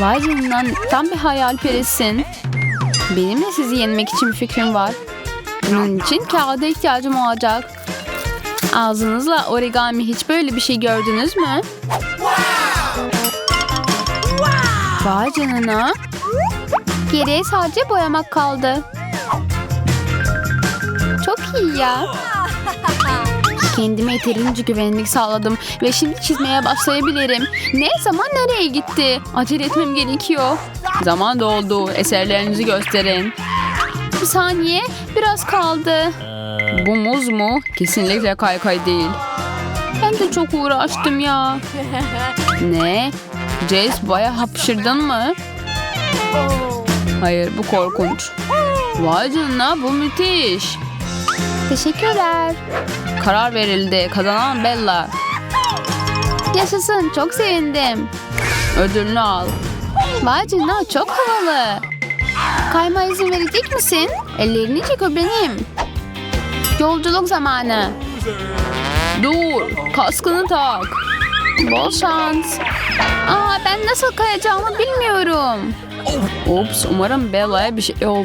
Vay canına tam bir hayalperesin. Benim de sizi yenmek için bir fikrim var. Bunun için kağıda ihtiyacım olacak. Ağzınızla origami hiç böyle bir şey gördünüz mü? Vay canına. Geriye sadece boyamak kaldı. Çok iyi ya. Kendime yeterince güvenlik sağladım ve şimdi çizmeye başlayabilirim. Ne zaman nereye gitti? Acele etmem gerekiyor. Zaman doldu. Eserlerinizi gösterin. Bir saniye. Biraz kaldı. Bu muz mu? Kesinlikle kaykay değil. Ben de çok uğraştım ya. Ne? Jace baya hapşırdın mı? Hayır bu korkunç. Vay canına bu müthiş. Teşekkürler. Karar verildi. Kazanan Bella. Yaşasın çok sevindim. Ödülünü al. Vay canına çok havalı. Kayma izin verecek misin? Ellerini çek o benim. Yolculuk zamanı. Dur, kaskını tak. Bol şans. Aa, ben nasıl kayacağımı bilmiyorum. Ups, umarım Bella'ya bir şey olmaz.